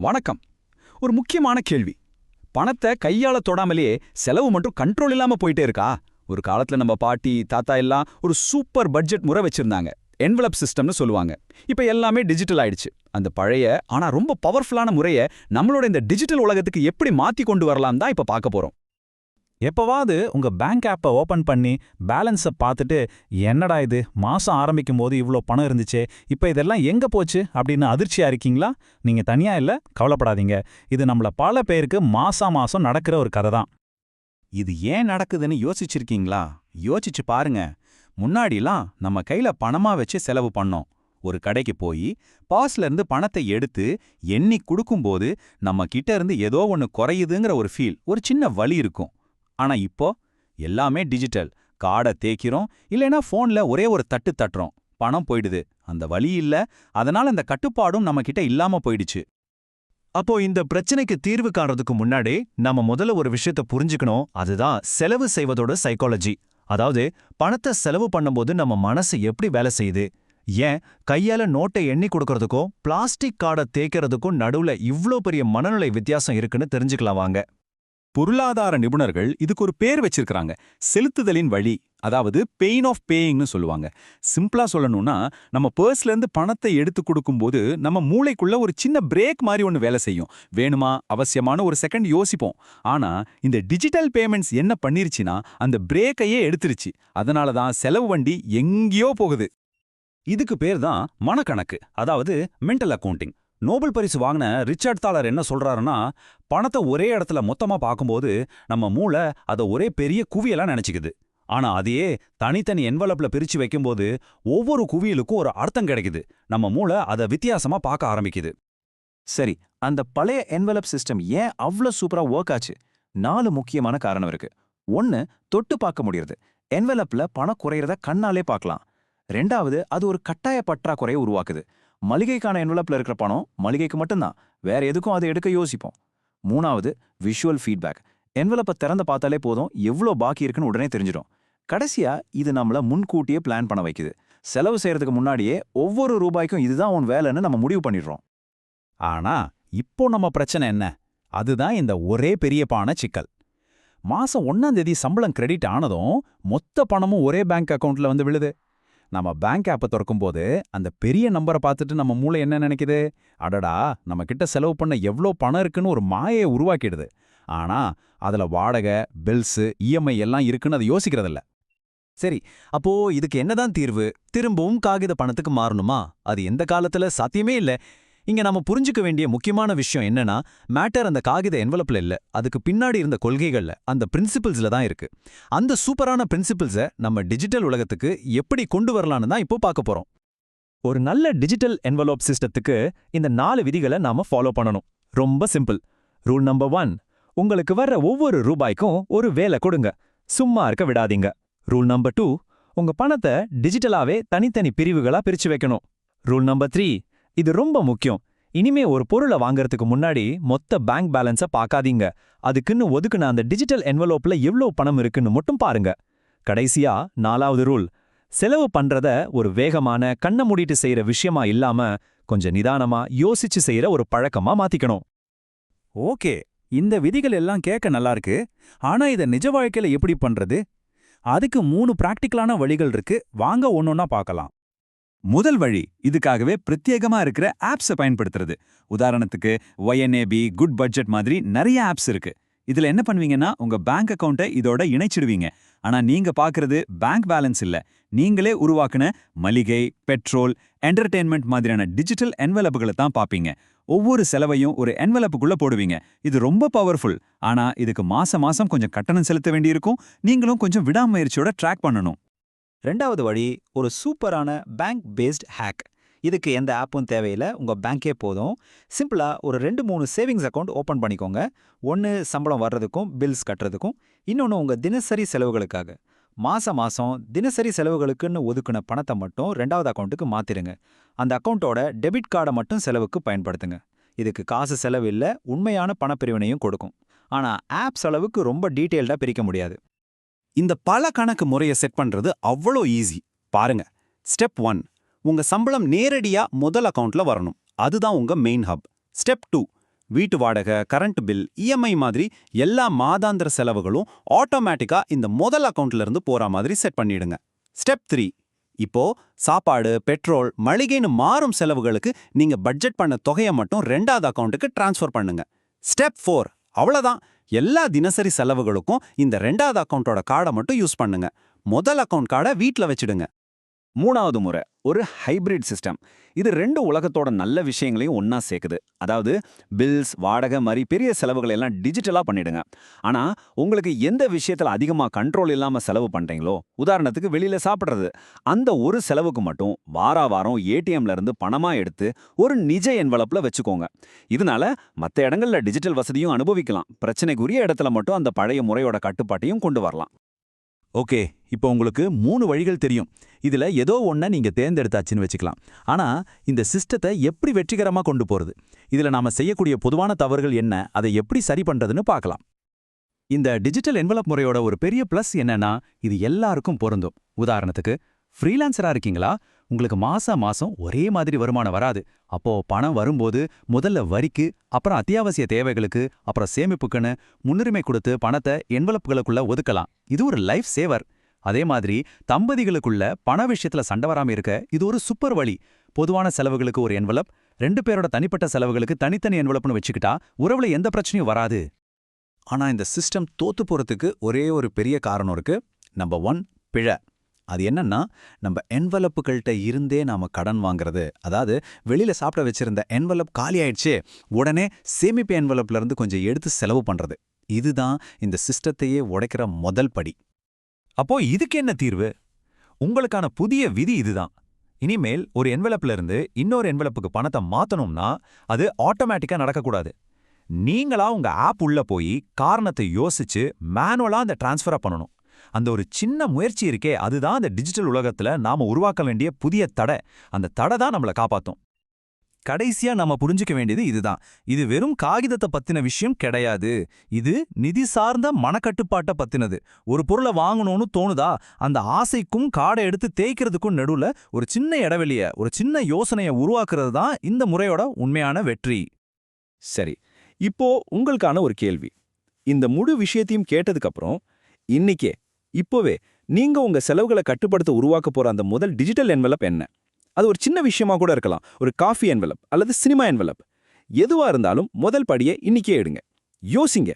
வணக்கம். ஒரு முக்கியமான கேள்வி. பணத்தை கையால தொடாமலேயே செலவு மட்டும் கண்ட்ரோல் இல்லாம போயிட்டே இருக்கா? ஒரு காலத்துல நம்ம பாட்டி தாத்தா எல்லாம் ஒரு சூப்பர் பட்ஜெட் முறை வச்சிருந்தாங்க. என்வலப் சிஸ்டம்னு சொல்லுவாங்க. இப்போ எல்லாமே டிஜிட்டல் ஆயிடுச்சு. அந்த பழைய ஆனா ரொம்ப பவர்ஃபுல்லான முறையை நம்மளோட இந்த டிஜிட்டல் உலகத்துக்கு எப்படி மாத்தி கொண்டு வரலாம் தான் இப்ப பார்க்க போறோம். எப்பவாவது உங்க பேங்க் ஆப்பை ஓபன் பண்ணி பேலன்ஸை பார்த்துட்டு என்னடா இது? மாசம் ஆரம்பிக்கும் போது இவ்வளோ பணம் இருந்துச்சு இப்போ இதெல்லாம் எங்க போச்சு? அப்படின்னு அதிர்ச்சியா இருக்கீங்களா? நீங்க தனியா இல்ல கவலைப்படாதீங்க. இது நம்மள பல பேருக்கு மாசா மாசம் நடக்கிற ஒரு கதை தான். இது ஏன் நடக்குதுன்னு யோசிச்சிருக்கீங்களா? யோசிச்சு பாருங்க. முன்னாடிலாம் நம்ம கையில பணமா வச்சு செலவு பண்ணோம். ஒரு கடைக்கு போய் பாஸ்ல இருந்து பணத்தை எடுத்து எண்ணி கொடுக்கும்போது நம்ம கிட்ட இருந்து ஏதோ ஒன்னு குறையுதுங்கிற ஒரு ஃபீல் ஒரு சின்ன வழி இருக்கும். ஆனா இப்போ எல்லாமே டிஜிட்டல். காடை தேய்க்கிறோம் இல்லைனா ஃபோன்ல ஒரே ஒரு தட்டு தட்டுறோம். பணம் போயிடுது. அந்த வழி இல்ல. அதனால அந்த கட்டுப்பாடும் நம்ம கிட்ட இல்லாம போயிடுச்சு. அப்போ இந்த பிரச்சனைக்கு தீர்வு காணறதுக்கு முன்னாடி நம்ம முதல்ல ஒரு விஷயத்த புரிஞ்சுக்கணும். அதுதான் செலவு செய்வதோட சைக்காலஜி அதாவது பணத்தை செலவு பண்ணும்போது நம்ம மனசு எப்படி வேலை செய்யுது? ஏன்? கையால நோட்டை எண்ணி கொடுக்கறதுக்கும் பிளாஸ்டிக் காடை தேய்க்கிறதுக்கும் நடுவுல இவ்ளோ பெரிய மனநிலை வித்தியாசம் இருக்குன்னு தெரிஞ்சுக்கலாம் வாங்க. பொருளாதார நிபுணர்கள் இதுக்கு ஒரு பேர் வச்சிருக்கிறாங்க. செலுத்துதலின் வழி அதாவது பெயின் ஆஃப் பேயிங்னு சொல்லுவாங்க. சிம்பிளா சொல்லணும்னா நம்ம பர்ஸ்ல இருந்து பணத்தை எடுத்து கொடுக்கும்போது நம்ம மூளைக்குள்ள ஒரு சின்ன பிரேக் மாதிரி ஒன்று வேலை செய்யும். வேணுமா? அவசியமான ஒரு செகண்ட் யோசிப்போம். ஆனா இந்த டிஜிட்டல் பேமெண்ட்ஸ் என்ன பண்ணிருச்சுன்னா அந்த பிரேக்கையே எடுத்துருச்சு. அதனால தான் செலவு வண்டி எங்கேயோ போகுது. இதுக்கு பேர் தான் மனக்கணக்கு அதாவது மென்டல் அக்கவுண்டிங் நோபல் பரிசு வாங்கின ரிச்சர்ட் தாலர் என்ன சொல்றாருன்னா பணத்தை ஒரே இடத்துல மொத்தமா பார்க்கும்போது நம்ம மூளை அதை ஒரே பெரிய குவியெல்லாம் நினைச்சுக்குது. ஆனா அதையே தனித்தனி என்வலப்ல பிரிச்சு வைக்கும்போது ஒவ்வொரு குவியலுக்கும் ஒரு அர்த்தம் கிடைக்குது. நம்ம மூளை அதை வித்தியாசமா பார்க்க ஆரம்பிக்குது. சரி அந்த பழைய என்வலப் சிஸ்டம் ஏன் அவ்வளோ சூப்பரா ஒர்க் ஆச்சு? நாலு முக்கியமான காரணம் இருக்கு. ஒன்னு தொட்டு பார்க்க முடியுது என்வலப்ல பணம் குறையிறத கண்ணாலே பார்க்கலாம். ரெண்டாவது அது ஒரு கட்டாய பற்றாக்குறையை உருவாக்குது. மளிகைக்கான என்வலப்ல இருக்கிற பணம் மளிகைக்கு மட்டும்தான். வேற எதுக்கும் அதை எடுக்க யோசிப்போம். மூணாவது விஷுவல் ஃபீட்பேக் என்வலப்பை திறந்து பார்த்தாலே போதும். எவ்வளோ பாக்கி இருக்குன்னு உடனே தெரிஞ்சிடும். கடைசியா இது நம்மள முன்கூட்டியே பிளான் பண்ண வைக்குது. செலவு செய்கிறதுக்கு முன்னாடியே ஒவ்வொரு ரூபாய்க்கும் இதுதான் உன் வேலைன்னு நம்ம முடிவு பண்ணிடுறோம். ஆனா இப்போ நம்ம பிரச்சனை என்ன? அதுதான் இந்த ஒரே பெரிய பான சிக்கல். மாசம் ஒன்னாந்தேதி சம்பளம் கிரெடிட் ஆனதும் மொத்த பணமும் ஒரே பேங்க் அக்கவுண்ட்ல வந்து விழுது. நம்ம பேங்க் ஆப்பை திறக்கும்போது அந்த பெரிய நம்பரை பார்த்துட்டு நம்ம மூளை என்ன நினைக்குது? அடடா நம்ம கிட்ட செலவு பண்ண எவ்வளோ பணம் இருக்குன்னு ஒரு மாயை உருவாக்கிடுது. ஆனா அதுல வாடகை பில்ஸு இஎம்ஐ எல்லாம் இருக்குன்னு அதை யோசிக்கிறதில்ல. சரி அப்போ இதுக்கு என்னதான் தீர்வு? திரும்பவும் காகித பணத்துக்கு மாறணுமா? அது எந்த காலத்துல? சாத்தியமே இல்ல. இங்க நம்ம புரிஞ்சுக்க வேண்டிய முக்கியமான விஷயம் என்னன்னா மேட்டர் அந்த காகித என்வலப்ல இல்ல. அதுக்கு பின்னாடி இருந்த கொள்கைகள்ல அந்த பிரின்சிபிள்ஸ்ல தான் இருக்கு. அந்த சூப்பரான பிரின்சிபிள்ஸை நம்ம டிஜிட்டல் உலகத்துக்கு எப்படி கொண்டு வரலான்னு தான் இப்போ பார்க்க போறோம். ஒரு நல்ல டிஜிட்டல் என்வலப் சிஸ்டத்துக்கு இந்த நாலு விதிகளை நாம ஃபாலோ பண்ணணும். ரொம்ப சிம்பிள் ரூல் நம்பர் ஒன் உங்களுக்கு வர்ற ஒவ்வொரு ரூபாய்க்கும் ஒரு வேலை கொடுங்க. சும்மா இருக்க விடாதீங்க. ரூல் நம்பர் டூ உங்க பணத்தை டிஜிட்டலாவே தனித்தனி பிரிவுகளா பிரிச்சு வைக்கணும். ரூல் நம்பர் த்ரீ இது ரொம்ப முக்கியம். இனிமே ஒரு பொருளை வாங்குறதுக்கு முன்னாடி மொத்த பேங்க் பேலன்ஸை பார்க்காதீங்க. அதுக்குன்னு ஒதுக்குன அந்த டிஜிட்டல் என்வலோப்ல எவ்வளோ பணம் இருக்குன்னு மட்டும் பாருங்க. கடைசியா நாலாவது ரூல். செலவு பண்றத ஒரு வேகமான கண்ண மூடிட்டு செய்யற விஷயமா இல்லாம கொஞ்சம் நிதானமா யோசிச்சு செய்யற ஒரு பழக்கமா மாத்திக்கணும். ஓகே. இந்த விதிகள் எல்லாம் கேட்க நல்லா இருக்கு. ஆனா இத நிஜ வாழ்க்கையில எப்படி பண்றது? அதுக்கு மூணு பிராக்டிக்கலான வழிகள் இருக்கு. வாங்க ஒன்னொன்னா பார்க்கலாம். முதல் வழி இதுக்காகவே பிரத்யேகமா இருக்கிற ஆப்ஸை பயன்படுத்துறது. உதாரணத்துக்கு ஒய்என்ஏபி குட் பட்ஜெட் மாதிரி நிறைய ஆப்ஸ் இருக்கு. இதுல என்ன பண்ணுவீங்கன்னா உங்க பேங்க் அக்கௌண்ட்டை இதோட இணைச்சிடுவீங்க. ஆனா நீங்க பாக்குறது பேங்க் பேலன்ஸ் இல்ல. நீங்களே உருவாக்குன மளிகை பெட்ரோல் என்டர்டெயின்மெண்ட் மாதிரியான டிஜிட்டல் என்வலப்புகளை தான் பாப்பீங்க. ஒவ்வொரு செலவையும் ஒரு என்வலப்புக்குள்ள போடுவீங்க. இது ரொம்ப பவர்ஃபுல் ஆனா இதுக்கு மாசம் மாசம் கொஞ்சம் கட்டணம் செலுத்த வேண்டியிருக்கும். நீங்களும் கொஞ்சம் விடாமுயற்சியோட ட்ராக் பண்ணணும். ரெண்டாவது வழி ஒரு சூப்பரான பேங்க் பேஸ்ட் ஹேக் இதுக்கு எந்த ஆப்பும் தேவையில்லை உங்கள் பேங்க்கே போதும். சிம்பிளாக ஒரு ரெண்டு மூணு சேவிங்ஸ் அக்கௌண்ட் ஓப்பன் பண்ணிக்கோங்க. ஒன்று சம்பளம் வர்றதுக்கும் பில்ஸ் கட்டுறதுக்கும் இன்னொன்று உங்கள் தினசரி செலவுகளுக்காக. மாசம் மாசம் தினசரி செலவுகளுக்குன்னு ஒதுக்குன பணத்தை மட்டும் ரெண்டாவது அக்கௌண்ட்டுக்கு மாத்திருங்க. அந்த அக்கௌண்ட்டோட டெபிட் கார்டை மட்டும் செலவுக்கு பயன்படுத்துங்க. இதுக்கு காசு செலவு இல்லை உண்மையான பணப்பிரிவினையும் கொடுக்கும். ஆனால் ஆப்ஸ் அளவுக்கு ரொம்ப டீட்டெயில்டாக பிரிக்க முடியாது. இந்த பல கணக்கு முறையை செட் பண்றது அவ்வளோ ஈஸி பாருங்க. ஸ்டெப் ஒன் உங்க சம்பளம் நேரடியா முதல் அக்கவுண்ட்ல வரணும். அதுதான் உங்க மெயின் ஹப் ஸ்டெப் டூ வீட்டு வாடகை கரண்ட் பில் இஎம்ஐ மாதிரி எல்லா மாதாந்திர செலவுகளும் ஆட்டோமேட்டிக்கா இந்த முதல் அக்கவுண்ட்ல இருந்து போற மாதிரி செட் பண்ணிடுங்க. ஸ்டெப் த்ரீ இப்போ சாப்பாடு பெட்ரோல் மளிகைன்னு மாறும் செலவுகளுக்கு நீங்க பட்ஜெட் பண்ண தொகையை மட்டும் ரெண்டாவது அக்கவுண்ட்டுக்கு ட்ரான்ஸ்ஃபர் பண்ணுங்க. ஸ்டெப் ஃபோர் அவ்வளோதான் எல்லா தினசரி செலவுகளுக்கும் இந்த ரெண்டாவது அக்கவுண்டோட கார்டை மட்டும் யூஸ் பண்ணுங்க. முதல் அக்கவுண்ட் கார்டை வீட்ல வச்சுடுங்க. மூணாவது முறை. ஒரு ஹைபிரிட் சிஸ்டம் இது ரெண்டு உலகத்தோட நல்ல விஷயங்களையும் ஒன்றா சேர்க்குது. அதாவது பில்ஸ் வாடகை மாதிரி பெரிய செலவுகளை எல்லாம் டிஜிட்டலா பண்ணிடுங்க. ஆனா உங்களுக்கு எந்த விஷயத்துல அதிகமா கண்ட்ரோல் இல்லாம செலவு பண்றீங்களோ உதாரணத்துக்கு வெளியில சாப்பிடுறது அந்த ஒரு செலவுக்கு மட்டும் வாரா வாரம் ஏடிஎம்ல இருந்து பணமா எடுத்து ஒரு நிஜ என்வலப்பில் வச்சுக்கோங்க. இதனால மத்த இடங்கள்ல டிஜிட்டல் வசதியும் அனுபவிக்கலாம். பிரச்சனைக்குரிய இடத்துல மட்டும் அந்த பழைய முறையோட கட்டுப்பாட்டையும் கொண்டு வரலாம். ஓகே இப்போ உங்களுக்கு மூணு வழிகள் தெரியும். இதுல ஏதோ ஒன்றை நீங்க தேர்ந்தெடுத்தாச்சுன்னு வச்சுக்கலாம். ஆனா இந்த சிஸ்டத்தை எப்படி வெற்றிகரமா கொண்டு போறது? இதுல நாம செய்யக்கூடிய பொதுவான தவறுகள் என்ன? அதை எப்படி சரி பண்றதுன்னு பார்க்கலாம். இந்த டிஜிட்டல் என்வலப் முறையோட ஒரு பெரிய ப்ளஸ் என்னன்னா இது எல்லாருக்கும் பொருந்தும். உதாரணத்துக்கு ஃப்ரீலான்சரா இருக்கீங்களா? உங்களுக்கு மாசா மாசம் ஒரே மாதிரி வருமானம் வராது. அப்போ பணம் வரும்போது முதல்ல வரிக்கு அப்புறம் அத்தியாவசிய தேவைகளுக்கு அப்புறம் சேமிப்புக்குன்னு முன்னுரிமை கொடுத்து பணத்தை என்வலப்புகளுக்குள்ள ஒதுக்கலாம். இது ஒரு லைஃப் சேவர் அதே மாதிரி தம்பதிகளுக்குள்ள பண விஷயத்துல சண்டை வராம இருக்க இது ஒரு சூப்பர் வழி. பொதுவான செலவுகளுக்கு ஒரு என்வலப் ரெண்டு பேரோட தனிப்பட்ட செலவுகளுக்கு தனித்தனி என்வலப்னு வச்சுக்கிட்டா உறவுல எந்த பிரச்சனையும் வராது. ஆனா இந்த சிஸ்டம் தோத்து போறதுக்கு ஒரே ஒரு பெரிய காரணம் இருக்கு. நம்பர் ஒன் பிழை. அது என்னன்னா நம்ம என்வலப்புகள்கிட்ட இருந்தே நாம கடன் வாங்குறது. அதாவது வெளியில சாப்பிட வச்சிருந்த என்வலப் காலி ஆயிடுச்சு உடனே சேமிப்பு என்வலப்ல இருந்து கொஞ்சம் எடுத்து செலவு பண்றது. இதுதான் இந்த சிஸ்டத்தையே உடைக்கிற முதல் படி. அப்போ இதுக்கு என்ன தீர்வு? உங்களுக்கான புதிய விதி இதுதான். இனிமேல் ஒரு என்வலப்ல இருந்து இன்னொரு என்வலப்புக்கு பணத்தை மாத்தணும்னா அது ஆட்டோமேட்டிக்கா நடக்கக்கூடாது. நீங்களா உங்க ஆப் உள்ள போய் காரணத்தை யோசிச்சு மேனுவலா அந்த டிரான்ஸ்ஃபரை பண்ணணும். அந்த ஒரு சின்ன முயற்சி இருக்கே அதுதான் அந்த டிஜிட்டல் உலகத்துல நாம உருவாக்க வேண்டிய புதிய தடை. அந்த தடை தான் நம்மள காப்பாற்றும் கடைசியா நாம புரிஞ்சுக்க வேண்டியது இதுதான். இது வெறும் காகிதத்தை பத்தின விஷயம் கிடையாது. இது நிதி சார்ந்த மனக்கட்டுப்பாட்டை பத்தினது. ஒரு பொருளை வாங்கணும்னு தோணுதா? அந்த ஆசைக்கும் காடை எடுத்து தேய்க்கிறதுக்கும் நடுவுல ஒரு சின்ன இடைவெளிய ஒரு சின்ன யோசனையை உருவாக்குறது தான் இந்த முறையோட உண்மையான வெற்றி. சரி இப்போ உங்களுக்கான ஒரு கேள்வி. இந்த முழு விஷயத்தையும் கேட்டதுக்கு அப்புறம் இன்னைக்கே இப்போவே நீங்க உங்க செலவுகளை கட்டுப்படுத்த உருவாக்க போற அந்த முதல் டிஜிட்டல் என்வெலப் என்ன? அது ஒரு சின்ன விஷயமா கூட இருக்கலாம். ஒரு காஃபி என்வெலப் அல்லது சினிமா என்வெலப் எதுவா இருந்தாலும் முதல் படியை இன்னிக்கே எடுங்க. யோசிங்க.